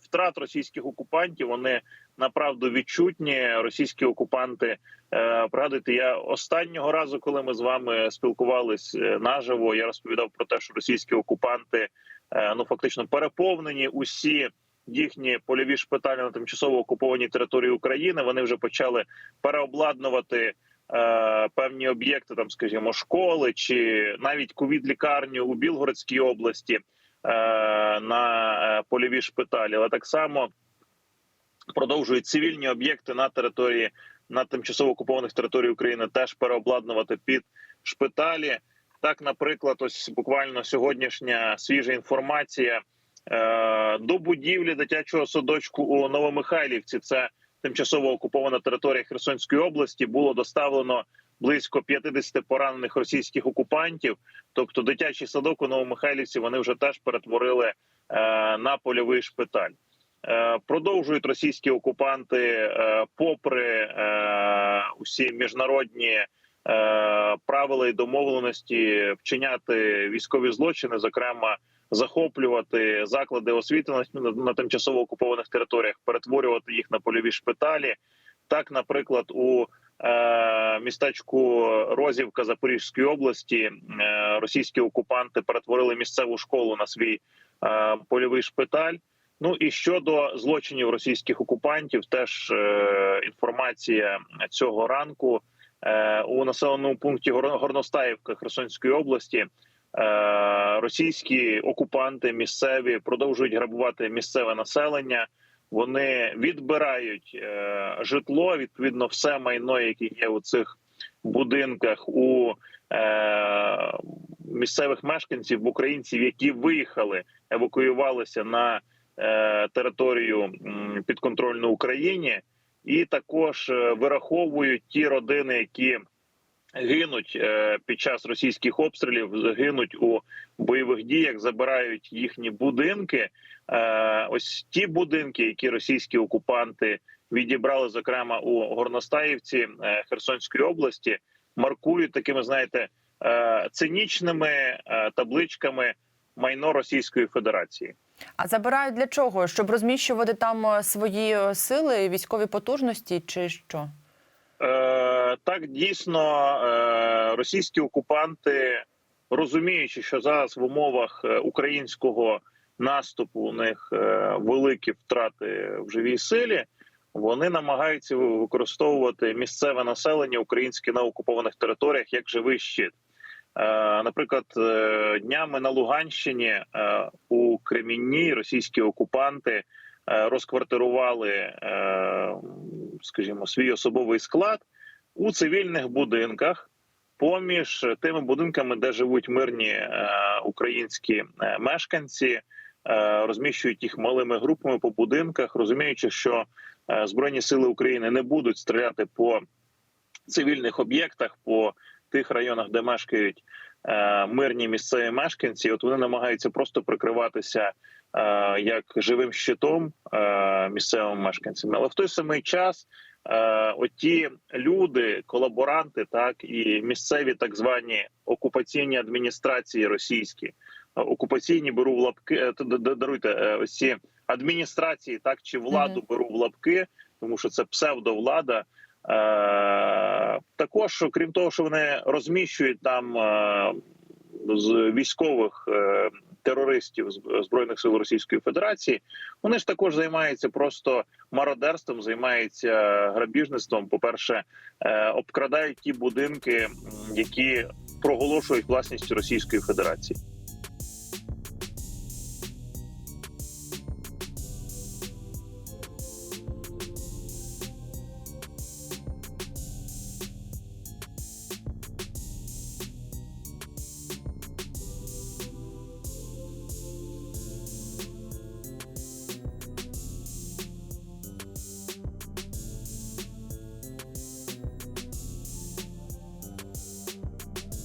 втрат російських окупантів вони направду відчутні. Російські окупанти е, пригадуйте, я останнього разу, коли ми з вами спілкувались е, наживо, я розповідав про те, що російські окупанти е, ну фактично переповнені усі. Їхні польові шпиталі на тимчасово окупованій території України вони вже почали переобладнувати е, певні об'єкти, там, скажімо, школи чи навіть ковід-лікарню у Білгородській області на е, польові шпиталі, але так само продовжують цивільні об'єкти на території на тимчасово окупованих територій України теж переобладнувати під шпиталі. Так, наприклад, ось буквально сьогоднішня свіжа інформація е, до будівлі дитячого садочку у Новомихайлівці. Це тимчасово окупована територія Херсонської області. Було доставлено близько 50 поранених російських окупантів. Тобто, дитячий садок у Новомихайлівці вони вже теж перетворили е, на польовий шпиталь. Е, Продовжують російські окупанти, е, попри усі міжнародні правила і домовленості, вчиняти військові злочини, зокрема захоплювати заклади освіти на, тимчасово окупованих територіях, перетворювати їх на польові шпиталі. Так, наприклад, у містечку Розівка Запорізької області е, російські окупанти перетворили місцеву школу на свій е, польовий шпиталь. Ну і щодо злочинів російських окупантів, теж е, інформація цього ранку е, у населеному пункті Гор- Горностаївка Херсонської області. Е, російські окупанти місцеві продовжують грабувати місцеве населення. Вони відбирають е, житло, відповідно, все майно, яке є у цих будинках у е, місцевих мешканців, українців, які виїхали, евакуювалися на е, територію підконтрольну Україні, і також е, вираховують ті родини, які гинуть е, під час російських обстрілів, гинуть у бойових діях, забирають їхні будинки. Е, Ось ті будинки, які російські окупанти відібрали, зокрема у Горностаївці е, Херсонської області, маркують такими, знаєте, цинічними табличками майно Російської Федерації. А забирають для чого? Щоб розміщувати там свої сили, військові потужності, чи що? Е, так дійсно е, російські окупанти, розуміючи, що зараз в умовах е, українського наступу у них великі втрати в живій силі, вони намагаються використовувати місцеве населення українське на окупованих територіях як живий щит. Наприклад, днями на Луганщині у Кремінні російські окупанти розквартирували, скажімо, свій особовий склад у цивільних будинках поміж тими будинками, де живуть мирні е, українські е, мешканці, е, розміщують їх малими групами по будинках, розуміючи, що збройні сили України не будуть стріляти по цивільних об'єктах, по тих районах, де мешкають мирні місцеві мешканці. От вони намагаються просто прикриватися е, як живим щитом е, місцевим мешканцям. Але в той самий час е, оті люди, колаборанти, так і місцеві так звані окупаційні адміністрації російські, е, окупаційні беру в лапки, е, даруйте е, ось ці адміністрації, так чи владу беру в лапки, тому що це псевдовлада. Е, також, крім того, що вони розміщують там е, з військових е, терористів збройних сил Російської Федерації, вони ж також займаються просто мародерством, займаються грабіжництвом. По перше, обкрадають ті будинки, які проголошують власністю Російської Федерації.